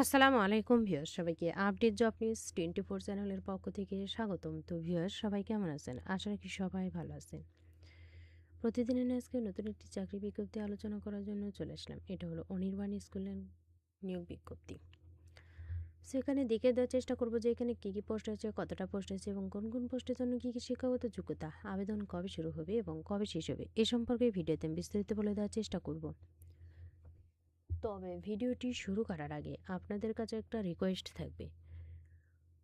আসসালামু আলাইকুম ভিউয়ার্স, সবাইকে update job news twenty four চ্যানেলের পক্ষ থেকে স্বাগতম। তো ভিউয়ার্স, সবাই কেমন আছেন? আশা রাখি সবাই ভালো আছেন। প্রতিদিনের আজকে নতুন একটি চাকরি বিজ্ঞপ্তি আলোচনা করার জন্য চলে আসলাম। এটা হলো অনির্বাণ স্কুলের নিয়োগ বিজ্ঞপ্তি। সেখানে দেখে দেওয়ার চেষ্টা করব যে এখানে কী কী পোস্ট আছে, কতটা পোস্ট আছে এবং কোন কোন পোস্টের জন্য কী কী শিক্ষাগত যোগ্যতা, আবেদন কবে শুরু হবে এবং কবে শেষ হবে, এ সম্পর্কে ভিডিওতে বিস্তারিত বলে দেওয়ার চেষ্টা করব। তবে ভিডিওটি শুরু করার আগে আপনাদের কাছে একটা রিকোয়েস্ট থাকবে।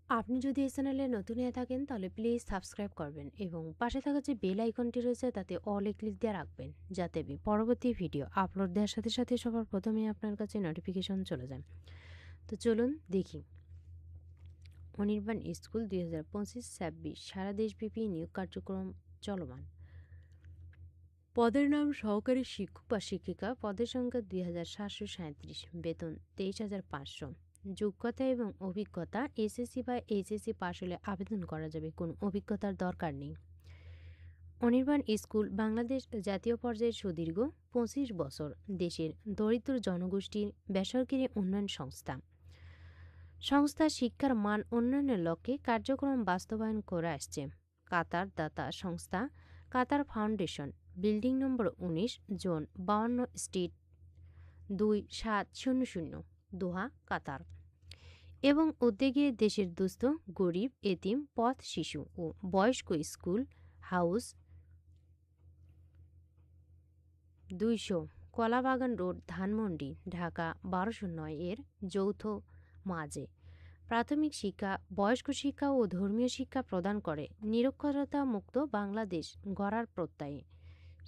আপনি যদি এই চ্যানেলে নতুন হয়ে থাকেন, তাহলে প্লিজ সাবস্ক্রাইব করবেন এবং পাশে থাকা যে বেল আইকনটি রয়েছে, তাতে অলে ক্লিক দিয়ে রাখবেন, যাতে পরবর্তী ভিডিও আপলোড দেওয়ার সাথে সাথে সবার প্রথমে আপনার কাছে নোটিফিকেশন চলে যায়। তো চলুন দেখি। অনির্বাণ স্কুল দুই হাজার পঁচিশ ছাব্বিশ, সারা দেশব্যাপী নিয়োগ কার্যক্রম চলমান। পদের নাম সহকারী শিক্ষক বা শিক্ষিকা, পদের সংখ্যা দুই হাজার সাতশো সাঁত্রিশ বেতন তেইশ হাজার পাঁচশো। যোগ্যতা এবং অভিজ্ঞতা, এসএসসি বা এইচএসসি পাশ হলে আবেদন করা যাবে, কোনো অভিজ্ঞতার দরকার নেই। অনির্বাণ স্কুল, বাংলাদেশ জাতীয় পর্যায়ের সুদীর্ঘ পঁচিশ বছর, দেশের দরিদ্র জনগোষ্ঠীর বেসরকারি উন্নয়ন সংস্থা। সংস্থা শিক্ষার মান উন্নয়নের লক্ষ্যে কার্যক্রম বাস্তবায়ন করে আসছে। কাতার দাতা সংস্থা, কাতার ফাউন্ডেশন বিল্ডিং নম্বর উনিশ, জোন বাউন্ন, স্ট্রিট দুই, সাত, শূন্য শূন্য, দোহা, কাতার। এবং উদ্যোগে দেশের দুস্থ, গরিব, এতিম, পথ শিশু ও বয়স্ক স্কুল, হাউস দুইশো, কলাবাগান রোড, ধানমন্ডি, ঢাকা, বারোশো নয় এর যৌথ মাঝে। প্রাথমিক শিক্ষা, বয়স্ক শিক্ষা ও ধর্মীয় শিক্ষা প্রদান করে নিরক্ষরতা মুক্ত বাংলাদেশ গড়ার প্রত্যয়ে।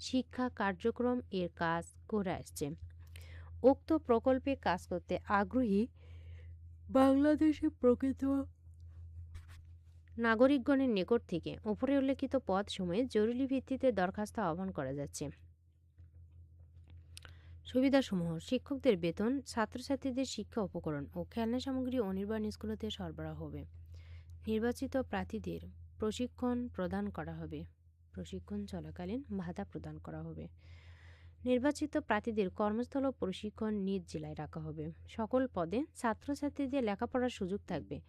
শিক্ষা কার্যক্রম এর কাজ করে আসছে। উক্ত প্রকল্পে কাজ করতে আগ্রহী বাংলাদেশে প্রকৃত নাগরিকগণের নিকট থেকে উপরে উল্লেখিত পদ সময়ে জরুরি ভিত্তিতে দরখাস্ত আহ্বান করা যাচ্ছে। সুবিধাসমূহ, শিক্ষকদের বেতন, ছাত্রছাত্রীদের শিক্ষা উপকরণ ও খেলনা সামগ্রী অনির্বাণ স্কুলতে সরবরাহ হবে। নির্বাচিত প্রার্থীদের প্রশিক্ষণ প্রদান করা হবে। প্রশিক্ষণ চলাকালীন ভাতা প্রদান করা হবে। নির্বাচিত প্রার্থীদের কর্মস্থল ও প্রশিক্ষণ নিজ জেলায় রাখা হবে। সকল পদে ছাত্রছাত্রীদের লেখাপড়ার সুযোগ থাকবে।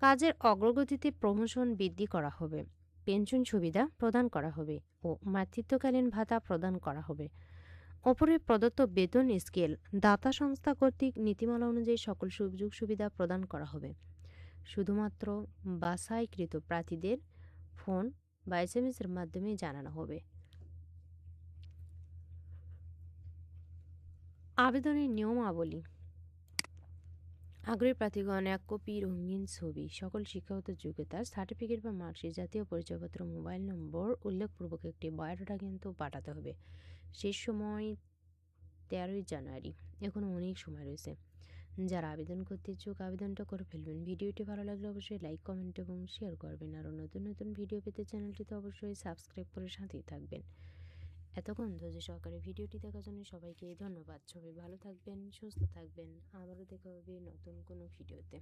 কাজের অগ্রগতিতে প্রমোশন বৃদ্ধি করা হবে। পেনশন সুবিধা প্রদান করা হবে ও মাতৃত্বকালীন ভাতা প্রদান করা হবে। অপরে প্রদত্ত বেতন স্কেল দাতা সংস্থা কর্তৃক নীতিমালা অনুযায়ী সকল সুযোগ সুবিধা প্রদান করা হবে। শুধুমাত্র বাছাইকৃত প্রার্থীদের ফোন বা এস এম এর মাধ্যমে জানানো হবে। আবেদনের নিয়মাবলী। আগ্রহী প্রার্থীগণ, এক কপি রঙিন ছবি, সকল শিক্ষাগত যোগ্যতা, সার্টিফিকেট বা মার্কশিট জাতীয় পরিচয়পত্র, মোবাইল নম্বর, উল্লেখপূর্বক একটি বায়োডাটা কিন্তু পাঠাতে হবে। শেষ সময় তেরোই জানুয়ারি এখনও অনেক সময় রয়েছে। যারা আবেদন করতে ইচ্ছুক আবেদনটা করে ফেলবেন। ভিডিওটি ভালো লাগলে অবশ্যই লাইক, কমেন্ট এবং শেয়ার করবেন। আরও নতুন নতুন ভিডিও পেতে চ্যানেলটি তো অবশ্যই সাবস্ক্রাইব করে সাথেই থাকবেন। এতক্ষণ ধৈর্য সহকারে ভিডিওটি দেখার জন্য সবাইকে ধন্যবাদ। সবাই ভালো থাকবেন, সুস্থ থাকবেন। আবারও দেখা হবে নতুন কোনো ভিডিওতে।